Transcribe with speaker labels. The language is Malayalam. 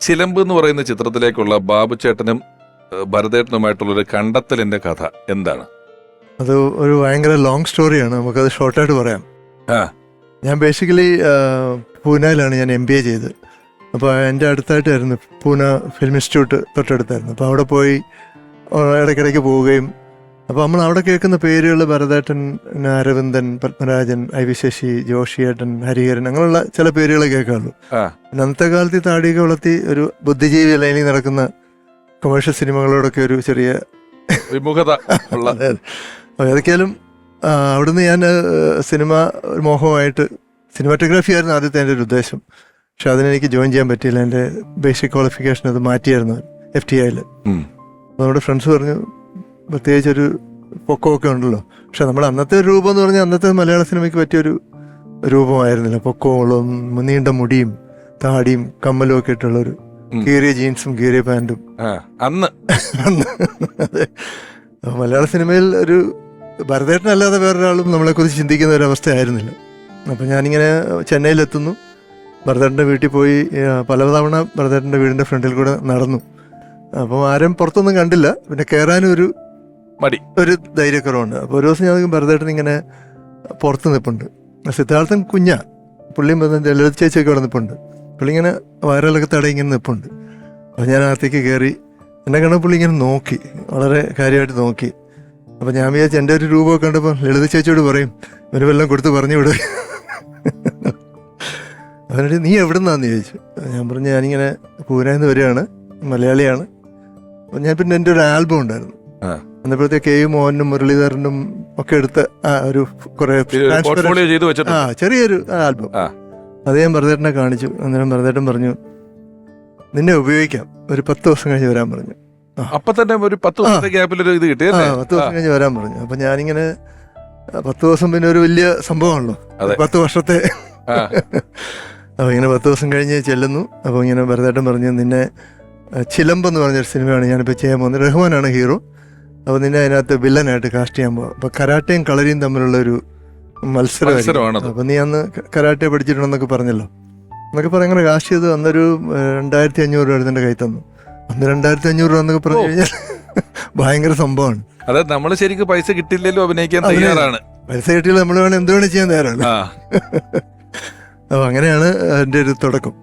Speaker 1: ചിലമ്പ് എന്ന് പറയുന്ന ചിത്രത്തിലേക്കുള്ള ബാബു ചേട്ടനും ഏഹ്, ഭരതേട്ടനുമായിട്ടുള്ള ഒരു കണ്ടെത്തലിന്റെ കഥ എന്താണ്?
Speaker 2: അത് ഒരു ഭയങ്കര ലോങ് സ്റ്റോറിയാണ് നമുക്കത് ഷോർട്ടായിട്ട് പറയാം.
Speaker 1: ആ.
Speaker 2: ഞാൻ ബേസിക്കലി പൂനെയിലാണ് ഞാൻ എം ബി എ ചെയ്തത് അപ്പോൾ എന്റെ അടുത്തായിട്ടായിരുന്നു പൂന ഫിലിം ഇൻസ്റ്റിറ്റ്യൂട്ട് തൊട്ടടുത്തായിരുന്നു. അപ്പോൾ അവിടെ പോയി ഇടയ്ക്കിടയ്ക്ക് പോവുകയും അപ്പോൾ നമ്മൾ അവിടെ കേൾക്കുന്ന പേരുകൾ ഭരതേട്ടൻ അരവിന്ദൻ പത്മരാജൻ ഐ വി ശശി ജോഷിയേട്ടൻ ഹരിഹരൻ അങ്ങനെയുള്ള ചില പേരുകൾ കേൾക്കാറുള്ളൂ. അന്നത്തെ കാലത്ത് താടിയൊക്കെ വളർത്തി ഒരു ബുദ്ധിജീവി ലൈനിൽ നടക്കുന്ന കൊമേഴ്ഷ്യൽ സിനിമകളോടൊക്കെ ഒരു ചെറിയ
Speaker 1: വിമുഖത.
Speaker 2: ഏതൊക്കെയാലും അവിടുന്ന് ഞാൻ സിനിമ ഒരു മോഹമായിട്ട് സിനിമാറ്റോഗ്രാഫി ആയിരുന്നു ആദ്യത്തെ എന്റെ ഒരു ഉദ്ദേശം. പക്ഷെ അതിനെനിക്ക് ജോയിൻ ചെയ്യാൻ പറ്റിയില്ല. എന്റെ ബേസിക് ക്വാളിഫിക്കേഷൻ അത് മാറ്റിയായിരുന്നു എഫ് ടി ഐയിൽ
Speaker 1: അപ്പോൾ
Speaker 2: നമ്മുടെ ഫ്രണ്ട്സ് പറഞ്ഞു പ്രത്യേകിച്ച് ഒരു പൊക്കമൊക്കെ ഉണ്ടല്ലോ. പക്ഷെ നമ്മൾ അന്നത്തെ രൂപം എന്ന് പറഞ്ഞാൽ അന്നത്തെ മലയാള സിനിമയ്ക്ക് പറ്റിയൊരു രൂപമായിരുന്നില്ല. പൊക്കമുള്ള നീണ്ട മുടിയും താടിയും കമ്മലും ഒക്കെ ഇട്ടുള്ളൊരു. കീറിയ ജീൻസും കീറിയ
Speaker 1: പാന്റും അന്ന്.
Speaker 2: അന്ന്. മലയാള സിനിമയിൽ ഒരു ഭരതേട്ടനല്ലാതെ വേറൊരാളും നമ്മളെക്കുറിച്ച് ചിന്തിക്കുന്ന ഒരു അവസ്ഥയായിരുന്നില്ല അപ്പം ഞാനിങ്ങനെ ചെന്നൈയിലെത്തുന്നു. ഭരതേട്ടന്റെ വീട്ടിൽ പോയി പലതവണ ഭരതേട്ടന്റെ വീടിന്റെ ഫ്രണ്ടിൽ കൂടെ നടന്നു. അപ്പം ആരും പുറത്തൊന്നും കണ്ടില്ല. പിന്നെ കയറാനും ഒരു
Speaker 1: മടി.
Speaker 2: ഒരു ധൈര്യക്കുറവുണ്ട്. അപ്പോൾ ഒരു ദിവസം ഞാൻ ഭരതേട്ടൻ ഇങ്ങനെ പുറത്ത് നിൽപ്പുണ്ട് സിദ്ധാർത്ഥൻ കുഞ്ഞാ. പുള്ളിയും ലളിത ചേച്ചിയൊക്കെ അവിടെ നിൽപ്പുണ്ട് പുള്ളി ഇങ്ങനെ വയറിലൊക്കെ തടയി ഇങ്ങനെ നിൽപ്പുണ്ട് അപ്പോൾ ഞാൻ അകത്തേക്ക് കയറി എന്നെ കണ്ട പുള്ളി ഇങ്ങനെ നോക്കി. വളരെ കാര്യമായിട്ട് നോക്കി. അപ്പം ഞാൻ വിചാരിച്ചു എന്റെ ഒരു രൂപമൊക്കെ കണ്ടപ്പോൾ ലളിത ചേച്ചിയോട് പറയും ഇവന് വെള്ളം കൊടുത്ത് പറഞ്ഞു വിടും. അവനോട് നീ എവിടെ നിന്നാന്ന് ചോദിച്ചു. ഞാൻ പറഞ്ഞു ഞാനിങ്ങനെ പൂനെയിൽ നിന്ന് വരികയാണ്. മലയാളിയാണ്. അപ്പം ഞാൻ പിന്നെ എന്റെ ഒരു ആൽബം ഉണ്ടായിരുന്നു.
Speaker 1: ആ.
Speaker 2: അന്നപ്പോഴത്തെ കെ യു മോഹനും മുരളീധരനും ഒക്കെ എടുത്ത ആ ഒരു കുറേ ആ ചെറിയൊരു ആൽബം
Speaker 1: അദ്ദേഹം
Speaker 2: അത് ഞാൻ ഭരതേട്ടനെ കാണിച്ചു. അന്നേരം ഭരതേട്ടൻ പറഞ്ഞു നിന്നെ ഉപയോഗിക്കാം. ഒരു പത്ത് ദിവസം കഴിഞ്ഞ് വരാൻ പറഞ്ഞു.
Speaker 1: അപ്പൊ തന്നെ ഒരു പത്ത് ദിവസത്തെ ഗ്യാപ്പിൽ ഒരു ഇത് കിട്ടി
Speaker 2: പത്ത് ദിവസം കഴിഞ്ഞ് വരാൻ പറഞ്ഞു. അപ്പൊ ഞാനിങ്ങനെ പത്ത് ദിവസം പിന്നെ ഒരു വലിയ സംഭവമാണല്ലോ. പത്ത് വർഷത്തെ.
Speaker 1: അപ്പൊ
Speaker 2: അപ്പോൾ ഇങ്ങനെ പത്ത് ദിവസം കഴിഞ്ഞ് ചെല്ലുന്നു. അപ്പോൾ ഇങ്ങനെ ഭരതേട്ടൻ പറഞ്ഞു നിന്നെ ചിലമ്പെന്ന് ചിലമ്പ് എന്ന് പറഞ്ഞൊരു സിനിമയാണ് ഞാനിപ്പോൾ ചെയ്യാൻ പോകുന്നത്. റഹ്മാനാണ് ഹീറോ. അപ്പോൾ നിന്നെ അതിനകത്ത് വില്ലനായിട്ട് കാസ്റ്റ് ചെയ്യാൻ പോകാം അപ്പോൾ കരാട്ടയും കളരിയും തമ്മിലുള്ള ഒരു
Speaker 1: മത്സരമാണ്.
Speaker 2: അപ്പോൾ നീ അന്ന് കരാട്ടെ പഠിച്ചിട്ടുണ്ടെന്നൊക്കെ പറഞ്ഞല്ലോ. എന്നൊക്കെ പറഞ്ഞ അങ്ങനെ കാസ്റ്റ് ചെയ്ത് അന്നൊരു രണ്ടായിരത്തി അഞ്ഞൂറ് രൂപ എന്റെ കൈ തന്നു. അന്ന് രണ്ടായിരത്തി അഞ്ഞൂറ് രൂപ എന്നൊക്കെ പറഞ്ഞു. കഴിഞ്ഞാൽ ഭയങ്കര സംഭവമാണ്.
Speaker 1: അതായത് നമ്മൾ ശരിക്കും പൈസ കിട്ടില്ലല്ലോ അഭിനയിക്കാൻ തയ്യാറാണ്.
Speaker 2: പൈസ കിട്ടിയില്ല നമ്മൾ വേണം എന്ത് വേണം ചെയ്യാൻ തയ്യാറാണ് അപ്പോൾ അങ്ങനെയാണ് എന്റെ ഒരു തുടക്കം.